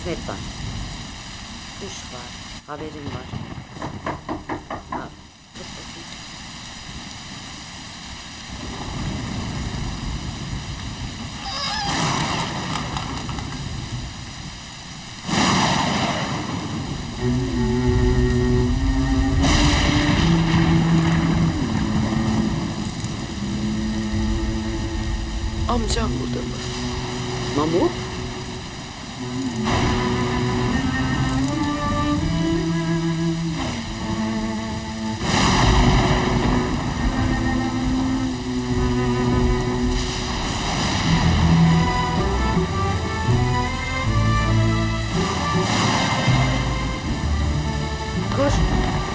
kısmet var. Düş var. Haberim var. Ha. Amcam burada mı? Mamuk? Koş.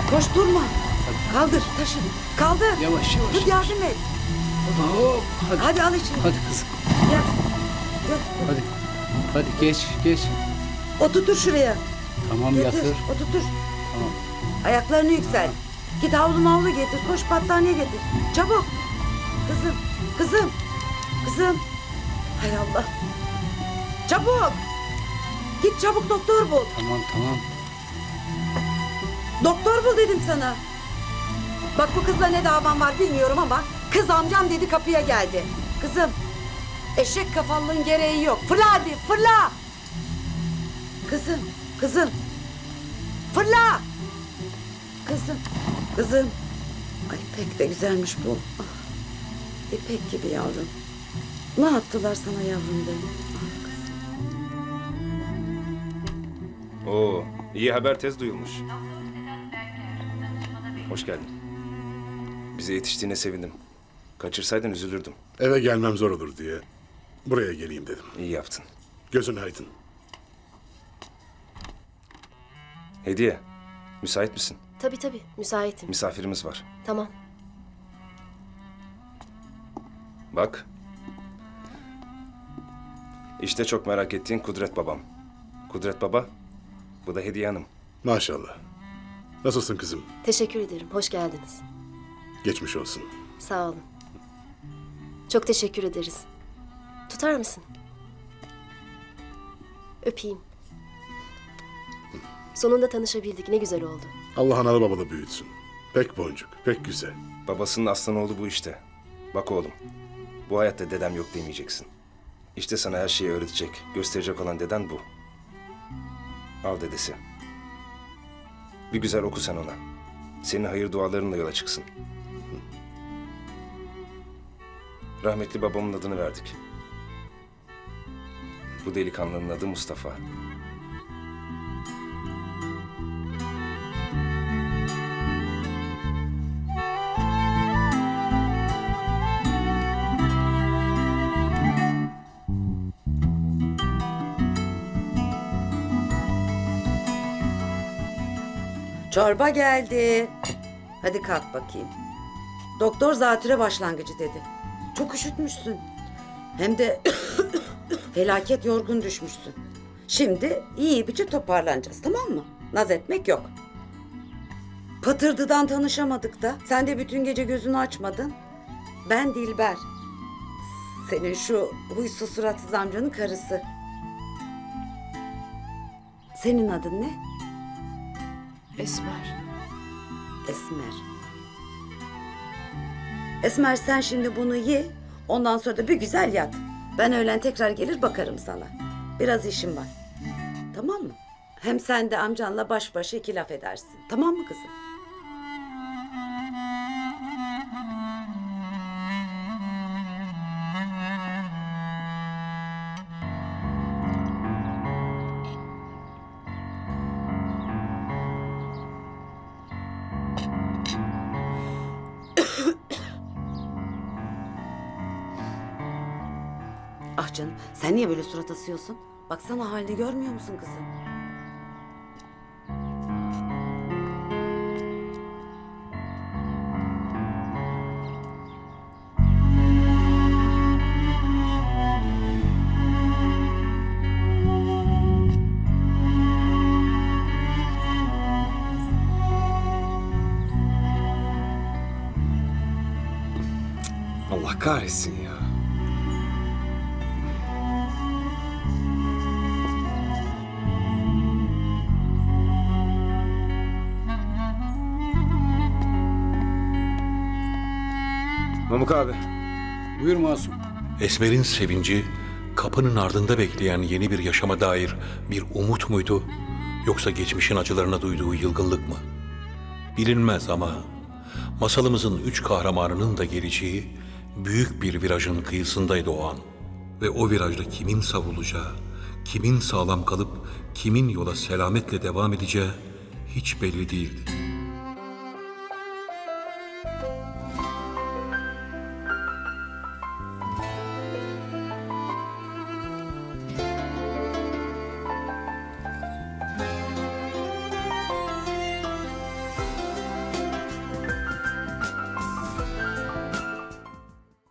Koş durma. Kaldır taşı. Kaldır. Yavaş, yavaş, Tut yardım et. Hop, hadi. Hadi al içine. Hadi kızım. Gel. Gel. Hadi. Hadi geç, geç. Oturtur şuraya. Tamam Getir. yatır. Oturtur. Tamam. Ayaklarını yüksel. Git havlu mavlu getir. Koş battaniye getir. Çabuk. Kızım. Kızım. Kızım. Hay Allah. Çabuk. Git çabuk doktor bul. Tamam, tamam. Doktor bul dedim sana. Bak bu kızla ne davam var bilmiyorum ama kız amcam dedi kapıya geldi. Kızım. Eşek kafalığın gereği yok. Fırla hadi fırla. Kızım. Kızım. Fırla. Kızım. Kızım. Ay pek de güzelmiş bu. Ah, İpek gibi yavrum. Ne yaptılar sana yavrum benim? Ah, kızım. Oo, iyi haber tez duyulmuş. Hoş geldin. Bize yetiştiğine sevindim. Kaçırsaydın üzülürdüm. Eve gelmem zor olur diye buraya geleyim dedim. İyi yaptın. Gözün aydın. Hediye, müsait misin? Tabii tabii, müsaitim. Misafirimiz var. Tamam. Bak. İşte çok merak ettiğin Kudret babam. Kudret baba, bu da Hediye hanım. Maşallah. Nasılsın kızım? Teşekkür ederim. Hoş geldiniz. Geçmiş olsun. Sağ olun. Çok teşekkür ederiz. Tutar mısın? Öpeyim. Sonunda tanışabildik. Ne güzel oldu. Allah analı babalı büyütsün. Pek boncuk, pek güzel. Babasının aslan oğlu bu işte. Bak oğlum, bu hayatta dedem yok demeyeceksin. İşte sana her şeyi öğretecek, gösterecek olan deden bu. Al dedesi. Bir güzel oku sen ona. Senin hayır dualarınla yola çıksın. Rahmetli babamın adını verdik. Bu delikanlının adı Mustafa. Çorba geldi. Hadi kalk bakayım. Doktor zatüre başlangıcı dedi. Çok üşütmüşsün. Hem de felaket yorgun düşmüşsün. Şimdi iyi bir toparlanacağız tamam mı? Naz etmek yok. Patırdıdan tanışamadık da. Sen de bütün gece gözünü açmadın. Ben Dilber. Senin şu huysuz suratsız amcanın karısı. Senin adın ne? Esmer. Esmer. Esmer sen şimdi bunu ye. Ondan sonra da bir güzel yat. Ben öğlen tekrar gelir bakarım sana. Biraz işim var. Tamam mı? Hem sen de amcanla baş başa iki laf edersin. Tamam mı kızım? Ah canım sen niye böyle surat asıyorsun? Baksana halini görmüyor musun kızım? Allah kahretsin ya. Mamuk abi. Buyur Masum. Esmer'in sevinci kapının ardında bekleyen yeni bir yaşama dair bir umut muydu? Yoksa geçmişin acılarına duyduğu yılgınlık mı? Bilinmez ama masalımızın üç kahramanının da geleceği büyük bir virajın kıyısındaydı o an. Ve o virajda kimin savrulacağı, kimin sağlam kalıp kimin yola selametle devam edeceği hiç belli değildi.